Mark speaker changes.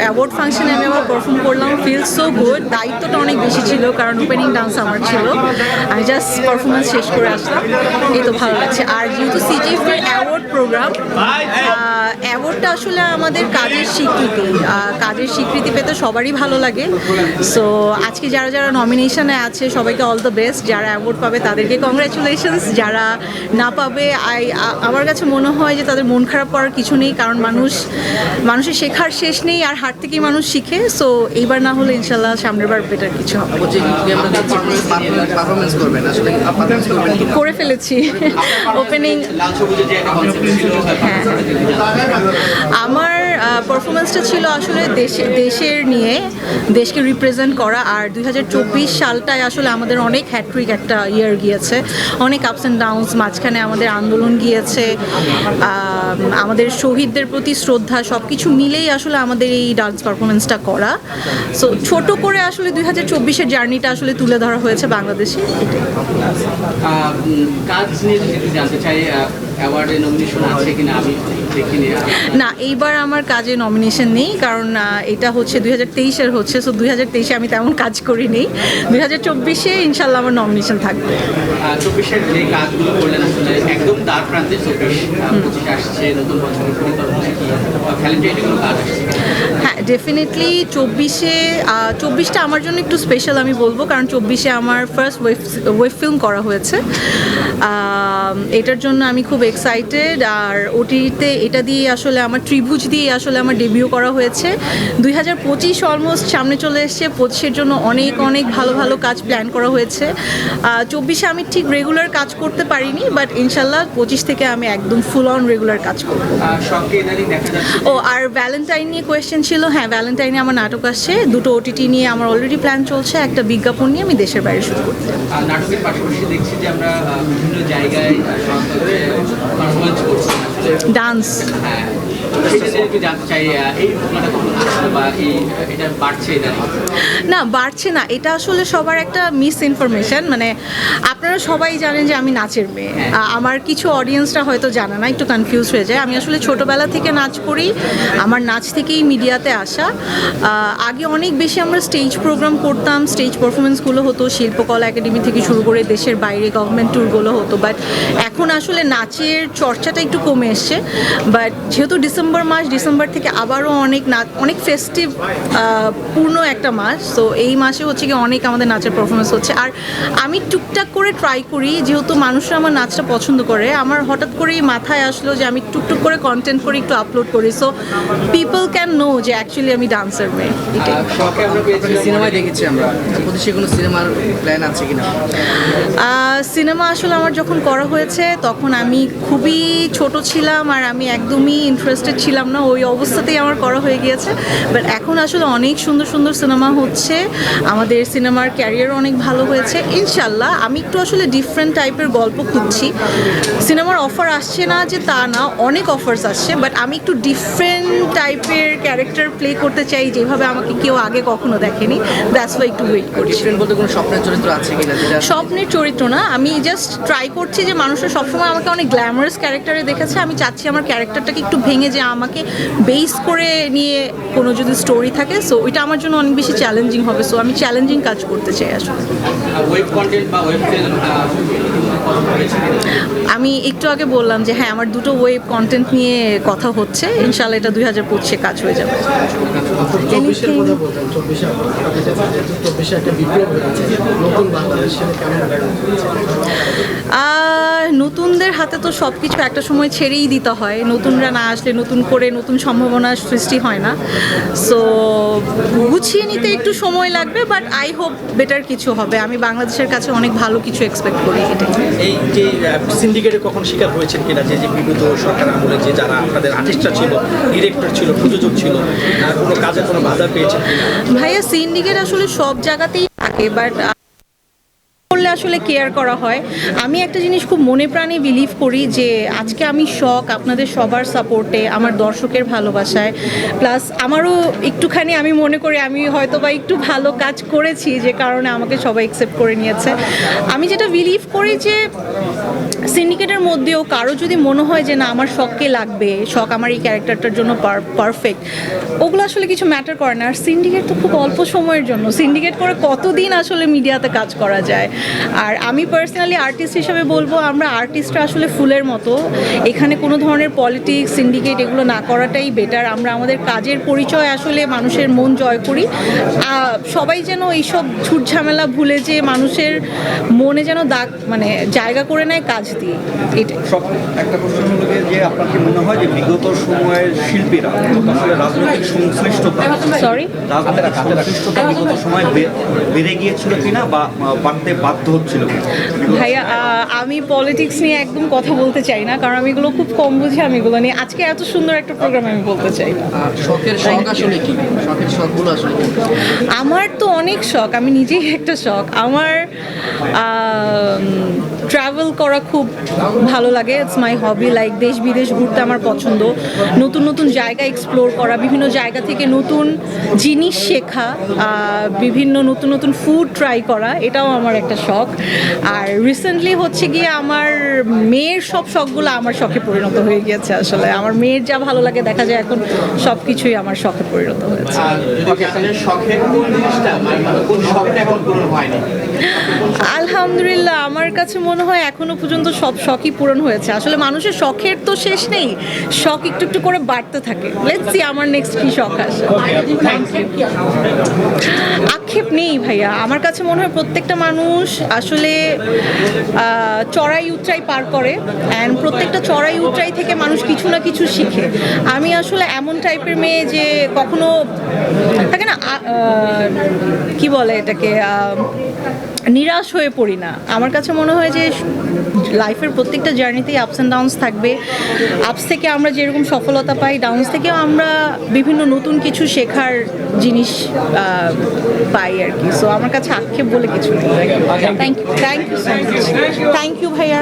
Speaker 1: Award ফাংশনে আমি আবার পারফর্ম করলাম। ফিল সো গুড দায়িত্বটা অনেক বেশি ছিল, কারণ ওপেনিং ডান্স আমার ছিল। আমি জাস্ট পারফরমেন্স শেষ করে আসলাম। এই তো ভালো লাগছে। আর যেহেতু সিজিএফের অ্যাওয়ার্ড প্রোগ্রাম অ্যাওয়ার্ডটা আসলে আমাদের কাজের স্বীকৃতি। কাজের স্বীকৃতি পেতে সবারই ভালো লাগে। সো আজকে যারা যারা নমিনেশনে আছে, সবাইকে অল দ্য বেস্ট যারা অ্যাওয়ার্ড পাবে, তাদেরকে কংগ্রাচুলেশনস যারা না পাবে আই আমার কাছে মনে হয় যে তাদের মন খারাপ করার কিছু নেই, কারণ মানুষ, মানুষের শেখার শেষ নেই, আর হাট থেকেই মানুষ শিখে সো এইবার না হলে ইনশাল্লাহ সামনের বার বেটার কিছু হবে। করে ফেলেছি। ওপেনিং
Speaker 2: লাল সবুজের যে একটা কনসেপ্ট ছিল
Speaker 1: হ্যাঁ। আমার পারফরমেন্সটা ছিল আসলে দেশে দেশের নিয়ে দেশকে রিপ্রেজেন্ট করা আর দুই হাজার চব্বিশ সালটায় আসলে আমাদের অনেক হ্যাট্রিক একটা ইয়ার গিয়েছে। অনেক আপস অ্যান্ড ডাউনস মাঝখানে আমাদের আন্দোলন গিয়েছে আমাদের শহীদদের প্রতি শ্রদ্ধা সব কিছু মিলেই আসলে আমাদের এই ডান্স পারফরমেন্সটা করা। সো ছোট করে আসলে দুই হাজার চব্বিশের জার্নিটা আসলে তুলে ধরা হয়েছে বাংলাদেশে। এটাই।
Speaker 2: আহ, উম, কাজ নিয়ে যদি জানতে চাই অ্যাওয়ার্ডে নমিনেশন আছে কিনা আমি
Speaker 1: না এইবার আমার কাজে নমিনেশন নেই কারণ এটা হচ্ছে দুই হাজার তেইশের হচ্ছে। সো দুই হাজার তেইশে আমি তেমন কাজ করিনি। দুই হাজার চব্বিশে ইনশাল্লাহ আমার নমিনেশন থাকবে।
Speaker 2: চব্বিশের যে কাজগুলো করলেন আসলে একদম দ্বার প্রান্তে চব্বিশ আসছে নতুন বছর
Speaker 1: হ্যাঁ ডেফিনেটলি চব্বিশে চব্বিশটা আমার জন্য একটু স্পেশাল আমি বলব কারণ চব্বিশে আমার ফার্স্ট ওয়েব ওয়েব ফিল্ম করা হয়েছে। এটার জন্য আমি খুব এক্সাইটেড আর ওটিতে এটা দিয়ে আসলে আমার ত্রিভুজ দিয়ে আসলে আমার ডেবিউ করা হয়েছে। দুই হাজার পঁচিশ অলমোস্ট সামনে চলে এসছে পঁচিশের জন্য অনেক অনেক ভালো ভালো কাজ প্ল্যান করা হয়েছে। চব্বিশে আমি ঠিক রেগুলার কাজ করতে পারিনি বাট ইনশাল্লাহ পঁচিশ থেকে আমি একদম ফুল অন রেগুলার কাজ করব। ও আর ভ্যালেন্টাইন নিয়ে কোয়েশ্চেন ছিল হ্যাঁ ভ্যালেন্টাইনে আমার নাটক আসছে দুটো ওটিটি নিয়ে আমার অলরেডি প্ল্যান চলছে একটা বিজ্ঞাপন নিয়ে আমি দেশের বাইরে শুরু করতে।
Speaker 2: নাটকের পাশাপাশি দেখছি যে আমরা বিভিন্ন জায়গায় করছি।
Speaker 1: ডান্স
Speaker 2: হ্যাঁ
Speaker 1: না? বাড়ছে না। এটা আসলে সবার একটা মিস ইনফরমেশন মানে আপনারা সবাই জানেন যে আমি নাচের মেয়ে। আমার কিছু অডিয়েন্সরা হয়তো জানে না একটু কনফিউজ হয়ে যায়। আমি আসলে ছোটোবেলা থেকে নাচ করি আমার নাচ থেকেই মিডিয়াতে আসা। আগে অনেক বেশি আমরা স্টেজ প্রোগ্রাম করতাম স্টেজ পারফরমেন্সগুলো হতো শিল্পকলা একাডেমি থেকে শুরু করে দেশের বাইরে গভর্নমেন্ট ট্যুরগুলো হতো। বাট এখন আসলে নাচের চর্চাটা একটু কমে এসছে। বাট যেহেতু ডিসেম্বর মাস ডিসেম্বর থেকে আবারও অনেক নাচ অনেক ফেস্টিভ পূর্ণ একটা মাস। তো এই মাসে হচ্ছে কি অনেক আমাদের নাচের পারফরমেন্স হচ্ছে। আর আমি টুকটাক করে ট্রাই করি যেহেতু মানুষরা আমার নাচটা পছন্দ করে আমার হঠাৎ করেই মাথায় আসলো যে আমি টুকটুক করে কন্টেন্ট করে একটু আপলোড করি। সো পিপল ক্যান নো যে অ্যাকচুয়ালি আমি ডান্সার মেয়ে।
Speaker 3: সিনেমায় দেখেছি আমরা। কোনো সিনেমার প্ল্যান আছে কিনা?
Speaker 1: সিনেমা আসলে আমার যখন করা হয়েছে তখন আমি খুবই ছোট ছিলাম আর আমি একদমই ইন্টারেস্টেড ছিলাম না ওই অবস্থাতেই আমার করা হয়ে গিয়েছে। বাট এখন আসলে অনেক সুন্দর সুন্দর সিনেমা হচ্ছে। আমাদের সিনেমার ক্যারিয়ার অনেক ভালো হয়েছে। ইনশাল্লাহ আমি একটু আসলে ডিফারেন্ট টাইপের গল্প খুঁজছি। সিনেমার অফার আসছে না যে তা না অনেক অফার্স আসছে। বাট আমি একটু ডিফারেন্ট টাইপের ক্যারেক্টার প্লে করতে চাই যেভাবে আমাকে কেউ আগে কখনো দেখেনি। দ্যাটস ওয়াই একটু ওয়েট করছি।
Speaker 3: বলতে কোনো স্বপ্নের চরিত্র আছে কিনা
Speaker 1: স্বপ্নের চরিত্র না। আমি জাস্ট ট্রাই করছি যে মানুষের সবসময় আমাকে অনেক গ্ল্যামারাস ক্যারেক্টারে দেখেছে। আমি চাচ্ছি আমার ক্যারেক্টারটাকে একটু ভেঙে যে আমাকে বেস করে নিয়ে কোনো যদি স্টোরি থাকে সো ওইটা আমার জন্য অনেক বেশি চ্যালেঞ্জিং হবে। সো আমি চ্যালেঞ্জিং কাজ করতে চাই আসলে। আমি একটু আগে বললাম যে হ্যাঁ আমার দুটো ওয়েব কন্টেন্ট নিয়ে কথা হচ্ছে। ইনশাল্লাহ এটা দুই হাজার পঁচিশে কাজ হয়ে যাবে। নতুনদের হাতে তো সব কিছু একটা সময় ছেড়েই দিতে হয়। নতুনরা না আসলে নতুন করে নতুন সম্ভাবনার সৃষ্টি হয় না। সো গুছিয়ে নিতে একটু সময় লাগবে বাট আই হোপ বেটার কিছু হবে। আমি বাংলাদেশের কাছে অনেক ভালো কিছু এক্সপেক্ট করি এটাই।
Speaker 4: এই যে সিন্ডিকেটে কখন শিকার হয়েছেন কিনা যে যে বিগত সরকার আমলে যে যারা আপনাদের আর্টিস্টরা ছিল ডিরেক্টর ছিল প্রযোজক ছিল আর কোনো কাজে কোনো বাধা পেয়েছেন কিনা?
Speaker 1: ভাইয়া সিন্ডিকেট আসলে সব জায়গাতেই থাকে বাট করলে আসলে কেয়ার করা হয়। আমি একটা জিনিস খুব মনে প্রাণে বিলিভ করি যে, আজকে আমি শখ আপনাদের সবার সাপোর্টে আমার দর্শকের ভালোবাসায়। প্লাস আমারও একটুখানি আমি মনে করি, আমি হয়তো বা একটু ভালো কাজ করেছি, যে কারণে আমাকে সবাই অ্যাকসেপ্ট করে নিয়েছে। আমি যেটা বিলিভ করি যে সিন্ডিকেটের মধ্যেও কারও যদি মনে হয় যে না, আমার শখকে লাগবে, শখ আমার এই ক্যারেক্টারটার জন্য পারফেক্ট ওগুলো আসলে কিছু ম্যাটার করে না। আর সিন্ডিকেট তো খুব অল্প সময়ের জন্য। সিন্ডিকেট করে কতদিন আসলে মিডিয়াতে কাজ করা যায়? আর আমি পার্সোনালি আর্টিস্ট হিসেবে বলব, আমরা আর্টিস্টরা আসলে ফুলের মতো। এখানে কোনো ধরনের পলিটিক্স সিন্ডিকেট এগুলো না করাটাই বেটার আমরা আমাদের কাজের পরিচয় আসলে মানুষের মন জয় করি। সবাই যেন এইসব ছুট ঝামেলা ভুলে যে মানুষের মনে যেন দাগ মানে জায়গা করে নেয়, কাজ এটাই।
Speaker 5: সব একটা প্রশ্ন হলো যে আপনার কি মনে হয় যে বিগত সময়ের শিল্পীরা আসলে রাজনৈতিক সংশ্লিষ্টতা
Speaker 1: সরি
Speaker 5: রাজনৈতিক সংশ্লিষ্টতা বিগত সময় বেড়ে গিয়েছিল কিনা বা বাড়তে বাধ্য হচ্ছিল
Speaker 1: ভাইয়া আমি পলিটিক্স নিয়ে একদম কথা বলতে চাই না কারণ আমি এগুলো খুব কম বুঝি আমি এগুলো নিয়ে আজকে এত সুন্দর একটা প্রোগ্রাম আমি বলতে চাই। না
Speaker 3: শখের শখ আসলে কি? শখের শখগুলো আসলে
Speaker 1: আমার তো অনেক শখ আমি নিজেই একটা শখ। আমার ট্রাভেল করা খুব ভালো লাগে। ইটস মাই হবি লাইক দেশ বিদেশ ঘুরতে আমার পছন্দ। নতুন নতুন জায়গা এক্সপ্লোর করা বিভিন্ন জায়গা থেকে নতুন জিনিস শেখা বিভিন্ন নতুন নতুন ফুড ট্রাই করা এটাও আমার একটা শখ। আর রিসেন্টলি হচ্ছে গিয়ে আমার মেয়ের সব শখগুলো আমার শখে পরিণত হয়ে গিয়েছে আসলে। আমার মেয়ের যা ভালো লাগে দেখা যায় এখন সব কিছুই আমার শখে পরিণত হয়েছে।
Speaker 2: মানে
Speaker 1: আলহামদুলিল্লাহ আমার কাছে মনে হয় এখনও পর্যন্ত সব শখই পূরণ হয়েছে। আসলে মানুষের শখের তো শেষ নেই, শখ একটু একটু করে বাড়তে থাকে। লেটস সি আমার নেক্সট কি শখ আসে। আক্ষেপ নেই ভাইয়া। আমার কাছে মনে হয় প্রত্যেকটা মানুষ আসলে চড়াই উচ্চাই পার করে অ্যান্ড প্রত্যেকটা চড়াই উচ্চাই থেকে মানুষ কিছু না কিছু শিখে। আমি আসলে এমন টাইপের মেয়ে যে কখনো থাকে না কি বলে এটাকে নিরাশ হয়ে পড়ি না। আমার কাছে মনে হয় যে লাইফের প্রত্যেকটা জার্নিতেই আপস অ্যান্ড ডাউন্স থাকবে। আপস থেকে আমরা যেরকম সফলতা পাই ডাউনস থেকেও আমরা বিভিন্ন নতুন কিছু শেখার জিনিস পাই আর কি। সো আমার কাছে আক্ষেপ বলে কিছু নেই। Thank you thank you so much thank you ভাইয়া।